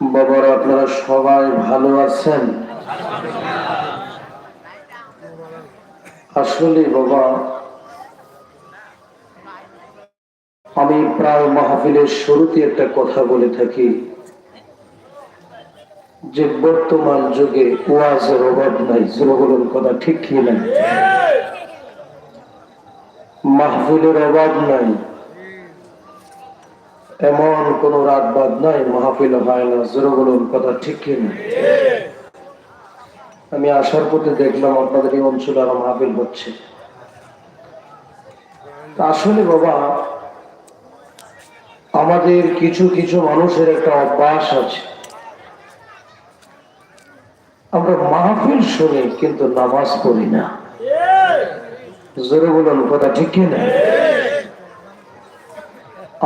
বাবারা, আপনারা সবাই ভালো আছেন? আসলে বাবা, আমি প্রায় মাহফিলের শুরুতে একটা কথা বলে থাকি যে বর্তমান যুগে ওয়াজের অভাব নাই। বলুন, কথা ঠিক কি নাই মাহফিলের অভাব নাই। এমন কোন রাত বাদ নাই, মাহফিল হয় না জোরে বলুন কথা ঠিক কি আমি আসার পথে দেখলাম আপনাদের এই অঞ্চলে আরও মাহফিল হচ্ছে। আসলে বাবা, আমাদের কিছু কিছু মানুষের একটা অভ্যাস আছে। আমরা মাহফিল শুনি কিন্তু নামাজ পড়ি না। জোরে বলুন কথা ঠিক কি না?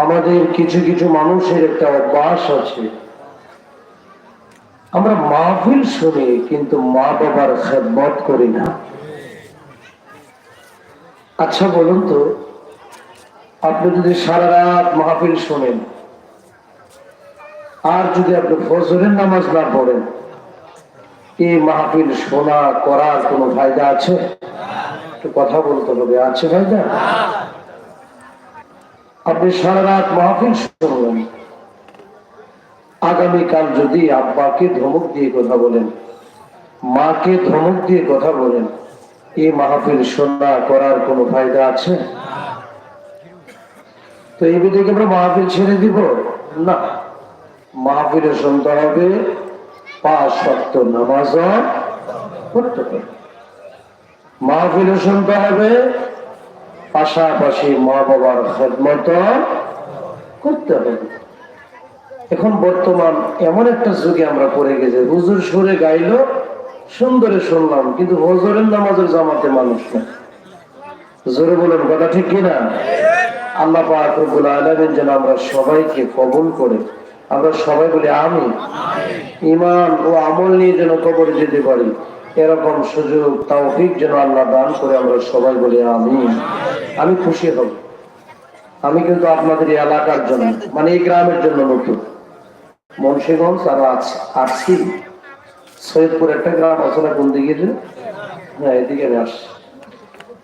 আমাদের কিছু কিছু মানুষের একটা অভ্যাস আছে। আমরা মাহফিল শুনি, কিন্তু মা বাবার খেদমত করি না। আচ্ছা বলুন তো, আপনি যদি সারা রাত মাহফিল শোনেন, আর যদি আপনি ফজরের নামাজ না পড়েন এই মাহফিল শোনা, করার কোনো ফায়দা আছে? একটু কথা বলতে হবে, আছে ফায়দা? আপনি সারা রাত মাহফিল শুনলেন। আগামীকাল যদি আব্বাকে ধমক দিয়ে কথা বলেন, মাকে ধমক দিয়ে কথা বলেন, এই মাহফিল শোনা করার কোনো ফায়দা আছে? তো এই বিধে আমরা মাহফিল ছেড়ে দিব? না। মাহফিলে শুনতে হবে, পাঁচ সপ্ত নামাজ করতে হবে। মাহফিলে শুনতে হবে পাশাপাশি মা বাবার খেদমত করতে হবে। এখন বর্তমান এমন একটা যুগে আমরা পড়ে গেছে হুজুর সুরে গাইলো সুন্দরে শুনলাম কিন্তু হজরের নামাজের জামাতে মানুষ না। জোরে বলেন কথা ঠিক কিনা আল্লাহ পাকুল আলমেন যেন আমরা সবাইকে কবল করে আমরা সবাই বলি আমি ইমান ও আমল নিয়ে যেন কবরে যেতে পারি। এরকম সুযোগ, তৌফিক যেন আল্লাহ দান করে আমরা সবাই বলি আমি আমি খুশি হব। আমি কিন্তু আপনাদের এই এলাকার জন্য মানে এই গ্রামের জন্য নতুন। মুন্সিগঞ্জ আর আসছি সৈয়দপুর একটা গ্রাম আছে না, কোন দিকে হ্যাঁ এদিকে আমি আসছি।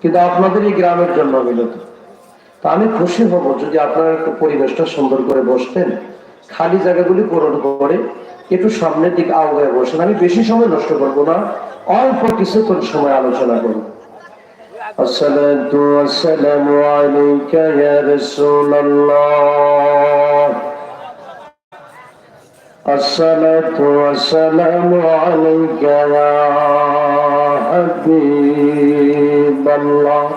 কিন্তু আপনাদের এই গ্রামের জন্য আমি নতুন। তা আমি খুশি হব যদি আপনারা একটু পরিবেশটা সুন্দর করে বসতেন। খালি জায়গাগুলি পূরণ করে একটু সামনের দিকে আওগায় বসেন আমি বেশি সময় নষ্ট করবো না অল্প কিছুক্ষণ সময় আলোচনা করব الصلاة والسلام عليك يا رسول الله الصلاة والسلام عليك يا حبيب الله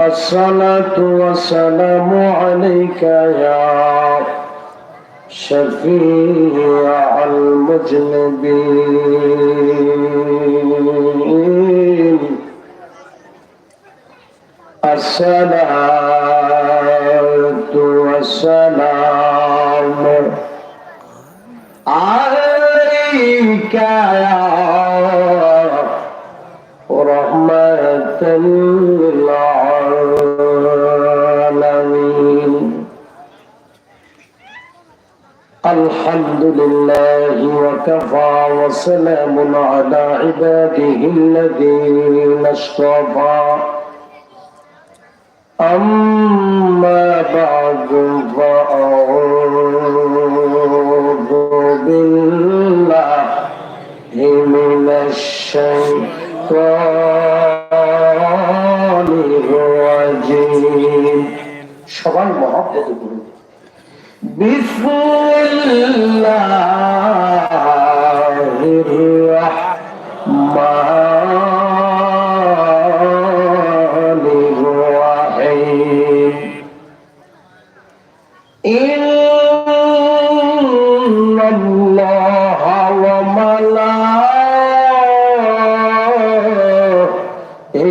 الصلاة والسلام عليك يا شفيع المجنبين. الصلاة والسلام وسلام على عباده الذين اصطفى.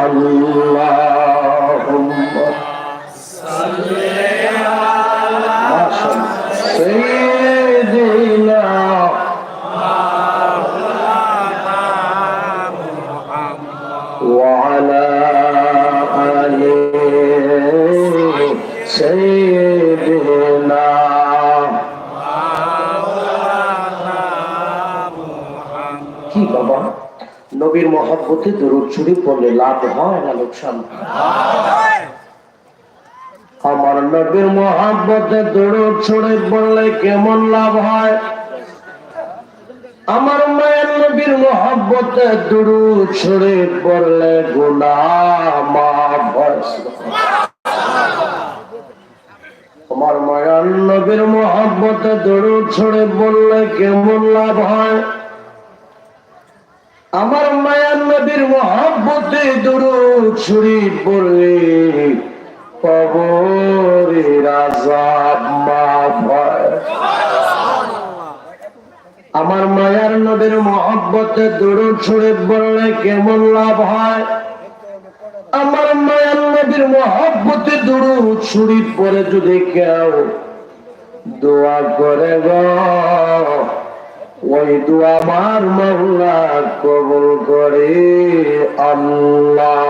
اللهم ما শরীফ পড়লে লাভ হয় না লোকসান? আমার নবীর মহাব্বতে দরুদ শরীফ পড়লে কেমন লাভ হয়? আমার মায়ের নবীর মহাব্বতে দরুদ ছড়ে পড়লে হয়। আমার মায়ার নবীর মহাব্বতে দরুদ শরীফ বললে কেমন লাভ হয়? আমার মায়ার নবীর মহাব্বতে আমার মায়ার নবীর মহব্বতে দরুদ শরীফ বললে কেমন লাভ হয়? আমার মায়ার নবীর মহব্বতে দরুদ শরীফ পরে যদি কেউ দোয়া করে গো ওই তো আমার মহল্লা কবুল করে আল্লাহ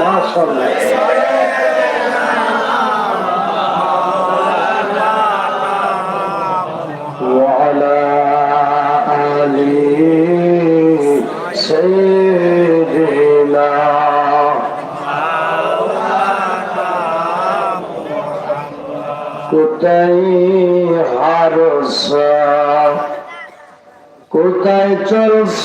মাশাআল্লাহ। কোথায় হারস? কোথায় চলছ?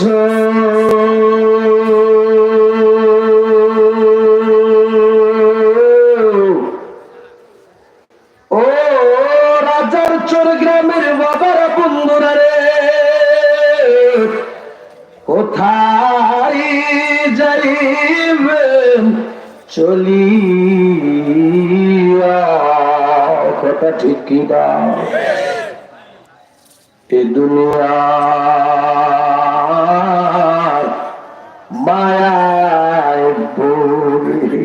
কিনা এ দুনিয়া মায়ায় পড়ে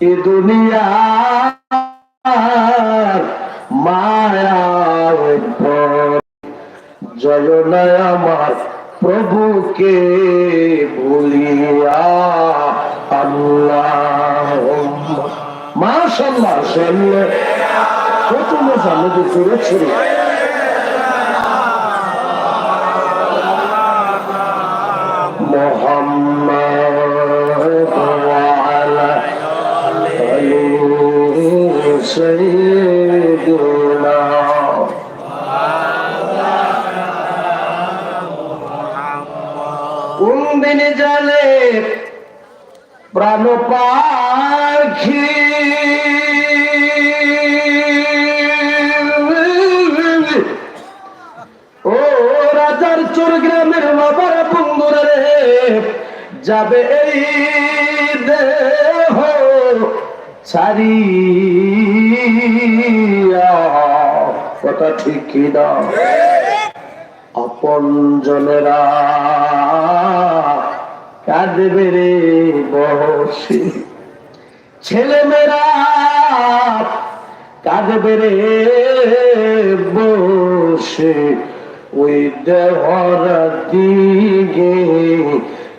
এ দুনিয়া মায়ায় আমার প্রভুকে আল্লাহ। সাল্লাহ hepimiz anladık suret şerif. Muhammed ve ala Ali Seyyidina কোন দিনে জালে প্রাণ পাখি যাবে এই দেহ ছাড়িয়া। কথা ঠিক কিনা আপন জনেরা কাঁদবে রে বসে ছেলে মেয়েরা কাঁদবে রে বসে ওই দেহর দিকে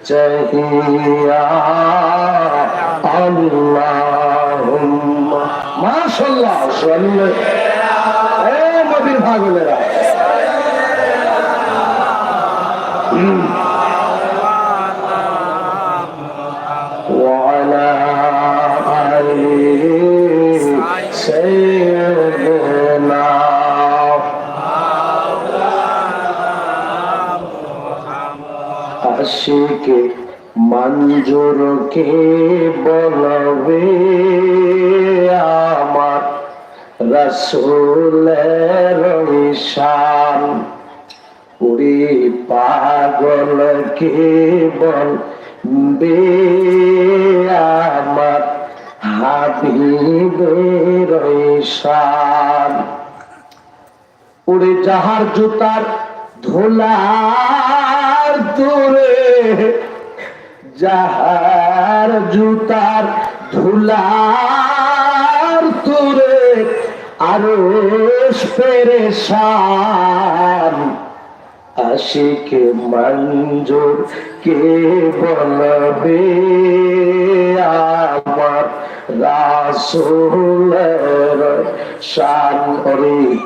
চাহিয়া আল্লাহুম্মা। মাশাআল্লাহ সাল্লাল্লাহু এ নবীর ভাগলেরা হুম। জোরকে বলবে আমার রসুলের ঈশান। উড়ি পাগলকে বলবে আমার হাবিবের শান উড়ে যাহার জুতার ধুলার দূরে যাহার জুতার ধুলার তুরে আরও পেরেশান। আশিকে মঞ্জুর কে বলবে আমার রাসুলের শান?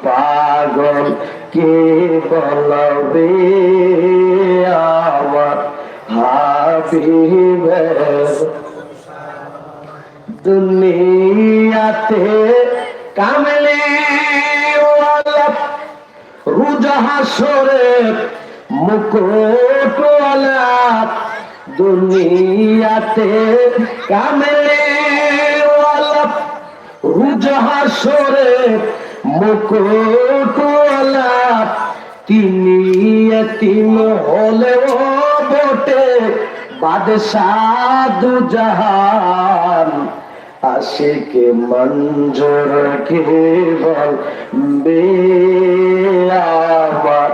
পাগল, কে বলবে আমার হাবিবের দুনিয়াতে কামলি রুজাহাসরে মুকুটওয়ালা দুনিয়াতে কামলি রুজাহাসরে মুকুটওয়ালা তিনি এতিম হলেও বটে বাদশাহ দু জাহান আশিকে মঞ্জুর কেবল বে আমার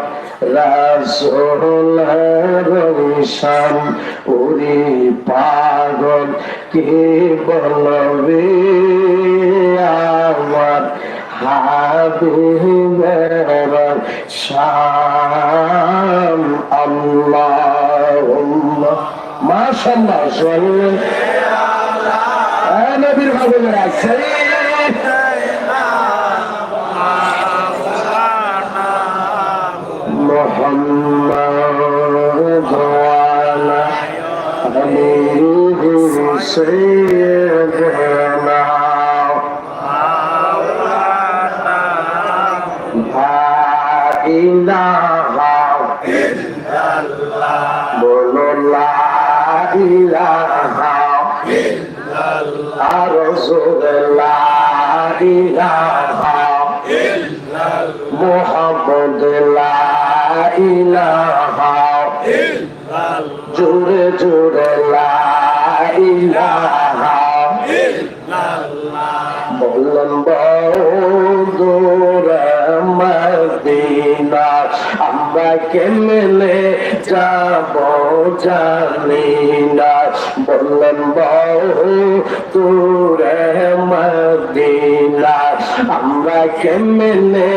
রাসোলার ওরে পাগল কে বলবে আমার হাবিবের শাম আল্লাহুম্মা। মাশাল্লাহ সোহান হ্যাঁ, নবীর ভাগলের আছে মোহাম্মদ আলী হুসাইন ইলাহা মুহাম্মদ লা ইলাহা জোরে জোরে লা ইলাহা বললাম আমরা কেমনে যাব জানি না। বললেন, বহু বৌদুর মদিনা, আমরা কেমনে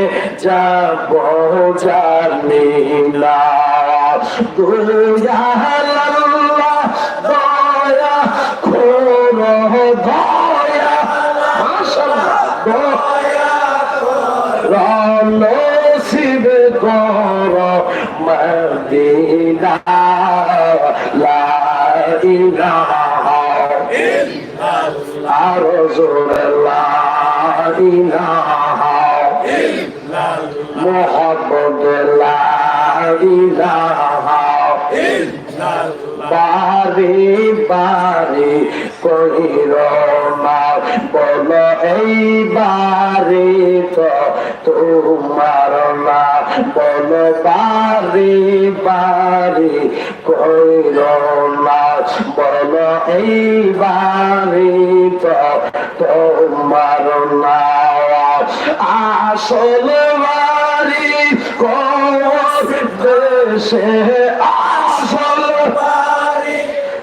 যাব জানি না। দুয়াল্লাহ আর জোরে মোহাম্মদ বারে বারে কহির না বল এই বারে তো তোমার না। বল, বারে বারে কহির না। বল এই বারে তো তোমার না। আসল বাড়ি কর দেশে? আসল বাড়ি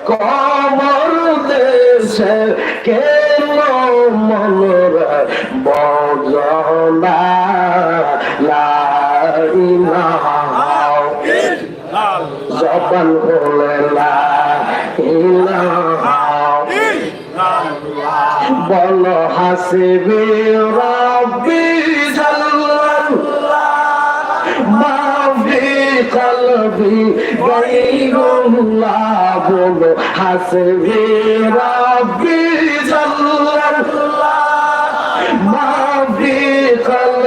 কমর দেশে? কেন মনর বজনা জবান হলে লাইনা বল হাসিবি রব্বি কলবি গায়রুল্লাহ বল হাসিবি রব্বি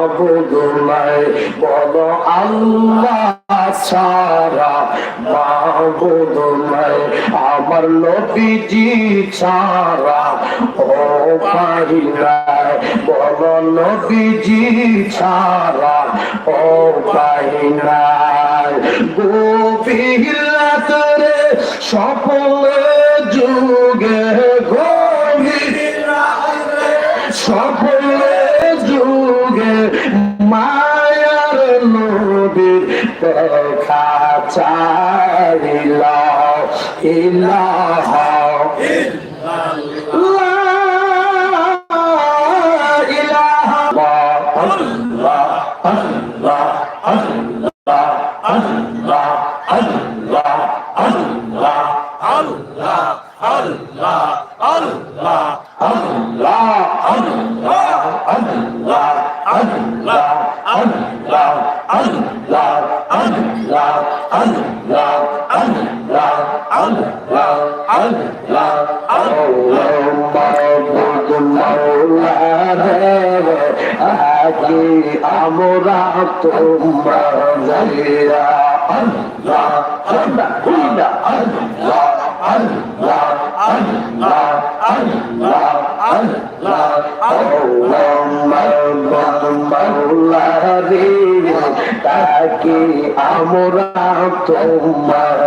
মাহবুদ নাই বলো আল্লাহ ছাড়া মাহবুদ আমার নবীজি ছাড়া, ও নাই বলো নবীজি ছাড়া, ও পাই নাই সকলে যুগে আমরা তোমার জায়গা আল্লাহ আল্লাহ আল্লাহ আল্লাহ তাকে আমরা তোমার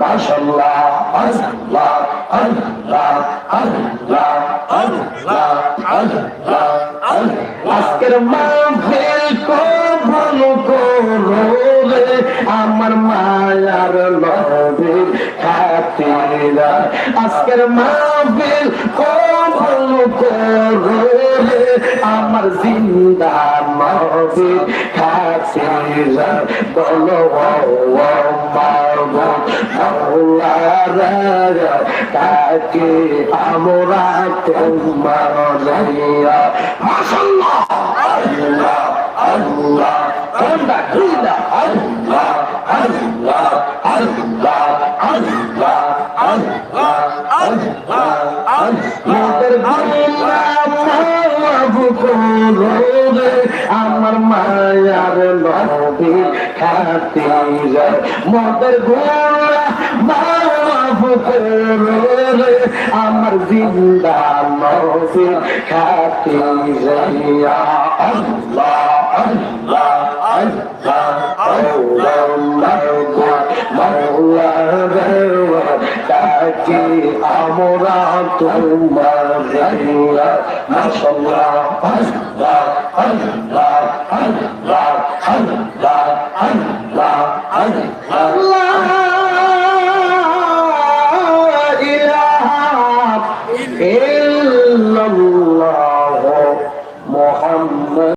মাসাল্লাহ আল্লাহ আজকের মাহফিল কবল করো আমার মায়ার নবীর খাতিরা আজকের মাহফিল কবল করো আমার জিন্দা নবীর খাতিরা বলো মারবো মাওলারা তাকে আমরা তোমার মাশাআল্লাহ আল্লাহ আল্লাহ কোনটা কোনটা আল্লাহ আল্লাহ আল্লাহ আল্লাহ আল্লাহ আল্লাহ আমার মায়ার নবী খাতির মদের গোলা ফুকরে আমার জিন্দা মৌসিল খাতে যাইয়া আল্লাহ আল্লাহ আল্লাহ আমরা তোমার মাসাল্লাহ আল্লাহ